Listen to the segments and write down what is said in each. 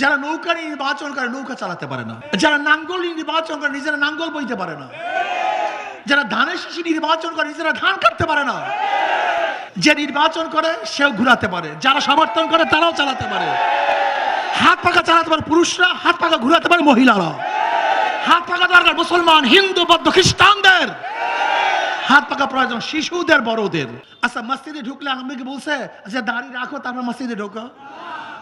যারা নৌকা নিয়ে নির্বাচন করে, নৌকা চালাতে পারে না। যারা নাঙ্গল নিয়ে নির্বাচন করে, নিজেরা নাঙ্গল বইতে পারে না। যারা ধানের শিশি নির্বাচন করে, নিজেরা ধান কাটতে পারে না। যে নির্বাচন করে, সেও ঘুরাতে পারে। যারা সমর্থন করে, তারাও চালাতে পারে। হাত পাকা চালাতে পারে পুরুষরা, হাত পাকা ঘুরাতে পারে মহিলারা। হাত পাকা দরকার মুসলমান, হিন্দু, বৌদ্ধ, খ্রিস্টানদের। হাত পাকা প্রয়োজন শিশুদের, বড়দের। আচ্ছা মসজিদে ঢুকলে আমাকে বলছে যে দাঁড়িয়ে রাখো, তারপর মসজিদে ঢোকো।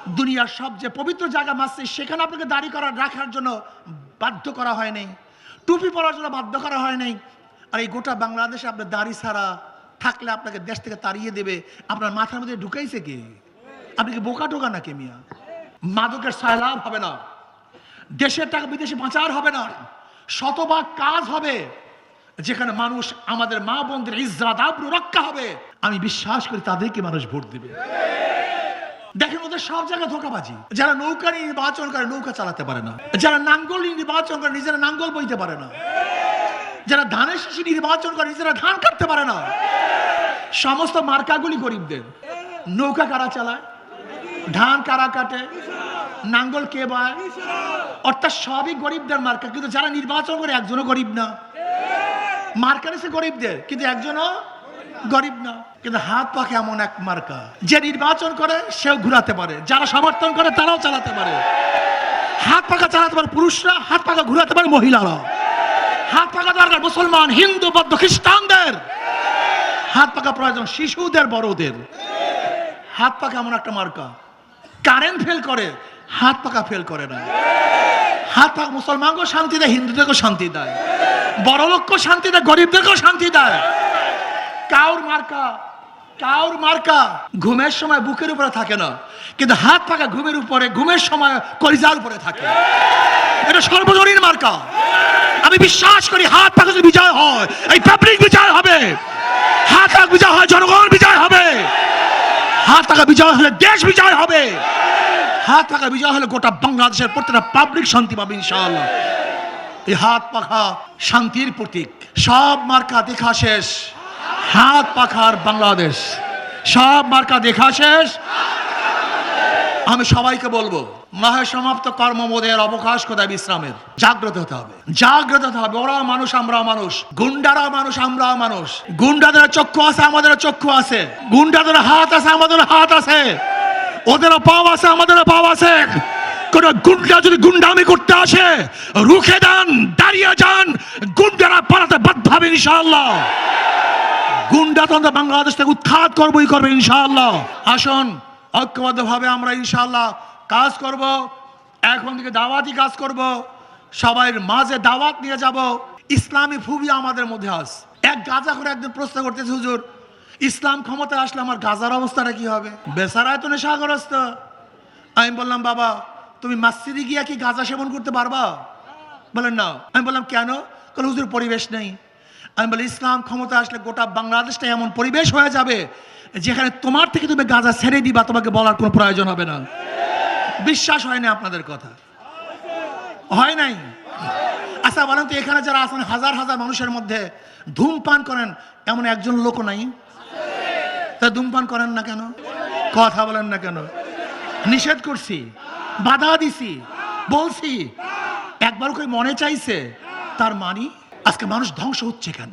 দুনিয়ার সবচেয়ে পবিত্র জায়গা মসজিদ, সেখানে আপনাকে দাড়ি করা রাখার জন্য বাধ্য করা হয় নাই। টুপি পরার জন্য বাধ্য করা হয় নাই। আর এই গোটা বাংলাদেশে আপনার দাড়ি ছাড়া থাকলে আপনাকে দেশ থেকে তাড়িয়ে দেবে। আপনার মাথার মধ্যে ঢুকাইছে কে? আপনি কি বোকা টোকা নাকি মিয়া? মাদকের সয়লাভ হবে না। দেশের টাকা বিদেশে পাচার হবে না। শতভাগ কাজ হবে। যেখানে মানুষ আমাদের মা বোনদের ইজ্জাত আব্রু রক্ষা হবে। আমি বিশ্বাস করি তাদেরকে মানুষ ভোট দিবে। দেখেন ওদের সব জায়গায় ধোকাবাজি। যারা নৌকা নিয়ে নির্বাচন করে, নৌকা চালাতে পারে না। যারা নাঙ্গল নিয়ে নির্বাচন করে, নিজেরা নাঙ্গল বইতে পারে না। যারা ধানের শিশি নির্বাচন করে, নিজেরা ধান কাটতে পারে না। সমস্ত মার্কাগুলি গরিবদের। নৌকা কারা চালায়? ধান কারা কাটে? নাঙ্গল কে বায়? অর্থাৎ সবই গরিবদের মার্কা, কিন্তু যারা নির্বাচন করে, একজনও গরিব না। মার্কা নিছে গরিবদের, কিন্তু একজনও গরিব না, কিন্তু হাত পাকে এমন এক মার্কা। যে নির্বাচন করে, সেও ঘুরাতে পারে। যারা সমর্থন করে, তারাও চালাতে পারে। হাত পাকা চালাতে পারে পুরুষরা, হাত পাকা ঘুরাতে পারে মহিলারা। হাত পাকা দরকার মুসলমান, হিন্দু, বৌদ্ধ, খ্রিস্টানদের। হাত পাকা প্রয়োজন শিশুদের, বড়দের। হাত পাকা এমন একটা মার্কা। কারেন্ট ফেল করে, হাত পাকা ফেল করে না। হাত পাকা মুসলমানকেও শান্তি দেয়, হিন্দুদেরকেও শান্তি দেয়। বড় লোককেও শান্তি দেয়, গরিবদেরকেও শান্তি দেয়। কাউর মার্কা কাউর মার্কা ঘুমের সময় বুকের উপরে থাকে না, কিন্তু হাত পাকা ঘুমের উপরে, ঘুমের সময় কলিজার উপরে থাকে। এটা সর্বজনীন মার্কা। আমি বিশ্বাস করি হাত পাকা যদি বিজয় হয়, এই পাবলিক বিজয় হবে। হাত পাকা বিজয় হয়, জনগণ বিজয় হবে। হাত পাকা বিজয় হলে দেশ বিজয় হবে। হাত পাকা বিজয় হলে গোটা বাংলাদেশের প্রত্যেকটা পাবলিক শান্তি পাবে, ইনশাআল্লাহ। এই হাত পাখা শান্তির প্রতীক। সব মার্কা দেখা শেষ। হাত পাখার বাংলাদেশ। সব মার্কা দেখা শেষ। আমি সবাইকে বলব, মহে সমাপ্ত কর্মবোধের অবকাশ কোথায় বিশ্রামের? জাগ্রত হতে হবে। জাগ্রত হতে হবে। ওরা মানুষ আমরা মানুষ। গুন্ডারা মানুষ আমরা মানুষ। গুন্ডাদের চক্ষু আছে, আমাদের চক্ষু আছে। গুন্ডাদের হাত আছে, আমাদের হাত আছে। ওদের পাও আছে, আমাদের পাও আছে। কোন গুন্ডা যদি গুন্ডামি করতে আসে, রুখে দেন, দাঁড়িয়ে যান, গুন্ডারা পালাতে বাধ্য হবে ইনশাআল্লাহ। গুন্ডাতন্ত্র বাংলাদেশ থেকে উৎখাত করবই করবে ইনশাআল্লাহ। আসুন, ঐক্যবদ্ধভাবে আমরা ইনশাআল্লাহ কাজ করব। এখন থেকে দাওয়াতি কাজ করব। সবাই মাঝে দাওয়াত নিয়ে যাব। ইসলামী ফুবি আমাদের মধ্যে আস। এক গাজা করে একদিন প্রশ্ন করতেছে, হুজুর, ইসলাম ক্ষমতায় আসলে আমার গাজার অবস্থাটা কি হবে? বেচারায় তো নেশাগ্রস্ত। আমি বললাম, বাবা, তুমি মাসজিদে গিয়া কি গাঁজা সেবন করতে পারবা? বলেন, না। আমি বললাম, কেন? কারণ হুজুর, পরিবেশ নেই। আমি বলি ইসলাম ক্ষমতা আসলে গোটা বাংলাদেশটা এমন পরিবেশ হয়ে যাবে যেখানে তোমার থেকে তুমি গাঁজা ছেড়ে দিবা, তোমাকে বলার কোনো প্রয়োজন হবে না। বিশ্বাস হয় না আপনাদের কথা। হয় নাই? আচ্ছা বলেন তো এখানে যারা আছেন, হাজার হাজার মানুষের মধ্যে ধূমপান করেন, এমন একজন লোক নাই? তা ধূমপান করেন না কেন? কথা বলেন না কেন? নিষেধ করছি, বাধা দিছি, বলছি, একবার করে মনে চাইছে, তার মানি? আজকে মানুষ ধ্বংস হচ্ছে কেন?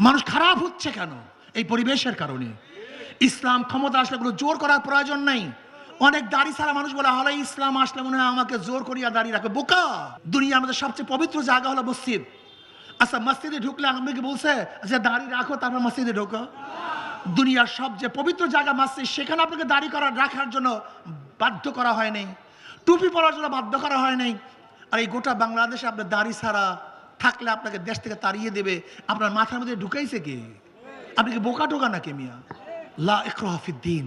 মানুষ খারাপ হচ্ছে কেন? এই পরিবেশের কারণে। ইসলাম ক্ষমতা আসলে কোনো জোর করার প্রয়োজন নেই। অনেক দাড়ি ছাড়া মানুষ বলে হলে ইসলাম আসলে মনে হয় আমাকে জোর করিয়া দাঁড়িয়ে রাখবে। বোকা! দুনিয়া আমাদের সবচেয়ে পবিত্র জায়গা হলো মসজিদ। আচ্ছা মসজিদে ঢুকলে আমাকে বলছে যে দাড়ি রাখো, তারপর মসজিদে ঢোকো। দুনিয়ার সবচেয়ে পবিত্র জায়গা মসজিদ, সেখানে আপনাকে দাড়ি করা, রাখার জন্য বাধ্য করা হয় নাই। টুপি পরার জন্য বাধ্য করা হয় নাই। আর এই গোটা বাংলাদেশে আপনার দাড়ি ছাড়া থাকলে আপনাকে দেশ থেকে তাড়িয়ে দেবে। আপনার মাথার মধ্যে ঢুকাইছে কে? আপনি কি বোকা টোকা নাকি মিয়া? লা ইকরাফিদ্দিন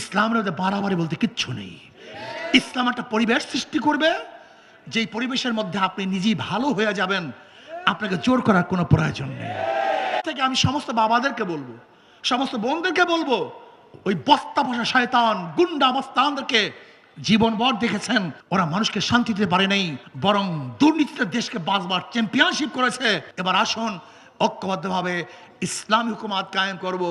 ইসলামের মধ্যে বাড়াবাড়ি বলতে কিচ্ছু নেই। ইসলাম একটা পরিবেশ সৃষ্টি করবে, যেই পরিবেশের মধ্যে আপনি নিজেই ভালো হয়ে যাবেন, আপনাকে জোর করার কোনো প্রয়োজন নেই। থেকে আমি সমস্ত বাবাদেরকে বলব, সমস্ত বোনদেরকে বলব, ওই বস্তা বসা শয়তান, গুন্ডা বস্তানদেরকে জীবনভর দেখেছেন, ওরা মানুষকে শান্তি দিতে পারে নাই, বরং দুর্নীতিতে দেশকে বাঁচবার চ্যাম্পিয়নশিপ করেছে। এবার আসুন, ঐক্যবদ্ধভাবে ইসলামী হুকুমাত কায়েম করব,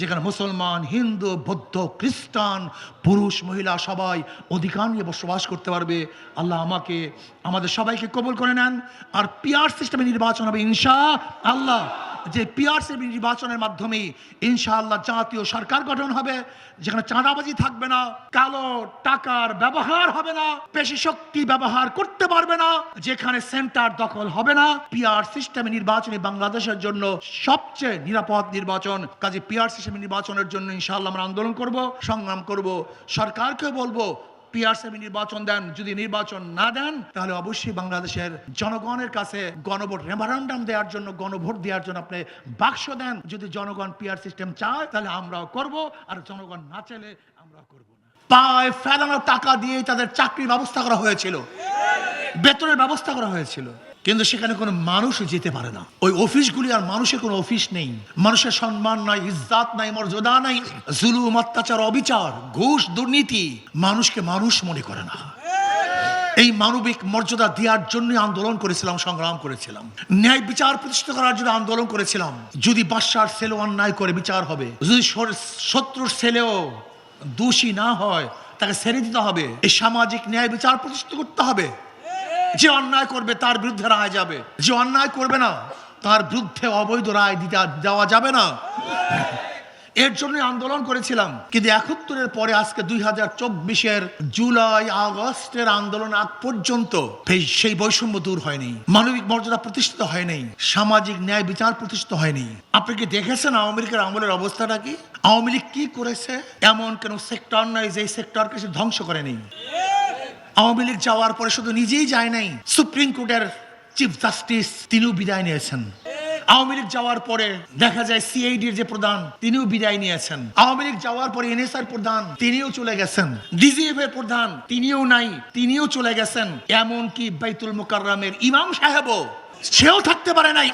যেখানে মুসলমান, হিন্দু, বৌদ্ধ, খ্রিস্টান, পুরুষ, মহিলা সবাই অধিকার নিয়ে বসবাস করতে পারবে। আল্লাহ আমাকে, আমাদের সবাইকে কবল করে নেন, আর পিয়ার সিস্টেমে নির্বাচন হবে ইনশা আল্লাহ। যে পিআরসি নির্বাচনের মাধ্যমে ইনশাআল্লাহ জাতীয় সরকার গঠন হবে, যেখানে চাঁদাবাজি থাকবে না, কালো টাকার ব্যবহার হবে না, পেশি শক্তি ব্যবহার করতে পারবে না, যেখানে সেন্টার দখল হবে না। পিআর সিস্টেমে নির্বাচনে বাংলাদেশের জন্য সবচেয়ে নিরাপদ নির্বাচন, কাজে পিআর সিস্টেমে নির্বাচনের জন্য ইনশাআল্লাহ আমরা আন্দোলন করব, সংগ্রাম করব, সরকারকে বলব পিআরসি নির্বাচন দেন, যদি নির্বাচন না দেন, তাহলে অবশ্যই বাংলাদেশের জনগণের কাছে গণভোট রেমারান্ডাম দেওয়ার জন্য, গণভোট দেওয়ার জন্য আপনি বাক্স দেন। যদি জনগণ পিআর সিস্টেম চায়, তাহলে আমরাও করব, আর জনগণ না চাইলে আমরাও করব পায় ফেলানো টাকা দিয়ে তাদের চাকরির ব্যবস্থা করা হয়েছিল। বেতনের ব্যবস্থা করা হয়েছিল। কিন্তু সেখানে কোনো মানুষ যেতে পারে না। ওই অফিসগুলি আর মানুষের কোনো অফিস নেই। মানুষের সম্মান নাই, ইজ্জাত নাই, মর্যাদা নাই, জুলুম, অত্যাচার, অবিচার, ঘুষ, দুর্নীতি মানুষকে মানুষ মনে করে না। এই মানবিক মর্যাদা দেওয়ার জন্য আন্দোলন করেছিলাম, সংগ্রাম করেছিলাম। ন্যায় বিচার প্রতিষ্ঠা করার জন্য আন্দোলন করেছিলাম। যদি বাদশার ছেলে অন্যায় করে বিচার হবে, যদি শত্রুর ছেলেও দোষী না হয়, তাকে ছেড়ে দিতে হবে। এই সামাজিক ন্যায় বিচার প্রতিষ্ঠা করতে হবে। যে অন্যায় করবে তার বিরুদ্ধে রায় যাবে। যে অন্যায় করবে না, তার বিরুদ্ধে অবৈধ রায় দিতে দেওয়া যাবে না। এর জন্য আন্দোলন করেছিলাম। কিন্তু একাত্তরের পরে আজকে দুই হাজার চব্বিশের জুলাই, আগস্টের আন্দোলন আগ পর্যন্ত সেই- বৈষম্য দূর হয়নি। মানবিক মর্যাদা প্রতিষ্ঠিত হয়নি। সামাজিক ন্যায় বিচার প্রতিষ্ঠিত হয়নি। আপনি কি দেখেছেন আওয়ামী লীগের আমলের অবস্থাটা কি? আওয়ামী লীগ কি করেছে? এমন কোন সেক্টর নাই যে সেক্টরকে সে ধ্বংস করেনি। আওয়ামী লীগ যাওয়ার পরে শুধু নিজেই যায় নাই, সুপ্রিম কোর্টের চিফ জাস্টিস তিনিও বিদায় নিয়েছেন। আওয়ামী লীগ যাওয়ার পরে দেখা যায় সিআইডির যে প্রধান, তিনিও বিদায় নিয়েছেন। আওয়ামী লীগ যাওয়ার পরে এনএসআর প্রধান, তিনিও চলে গেছেন। ডিজিএফ এর প্রধান, তিনিও নাই, তিনিও চলে গেছেন। এমনকি বাইতুল মোকাররমের ইমাম সাহেবও সেও থাকতে পারে নাই।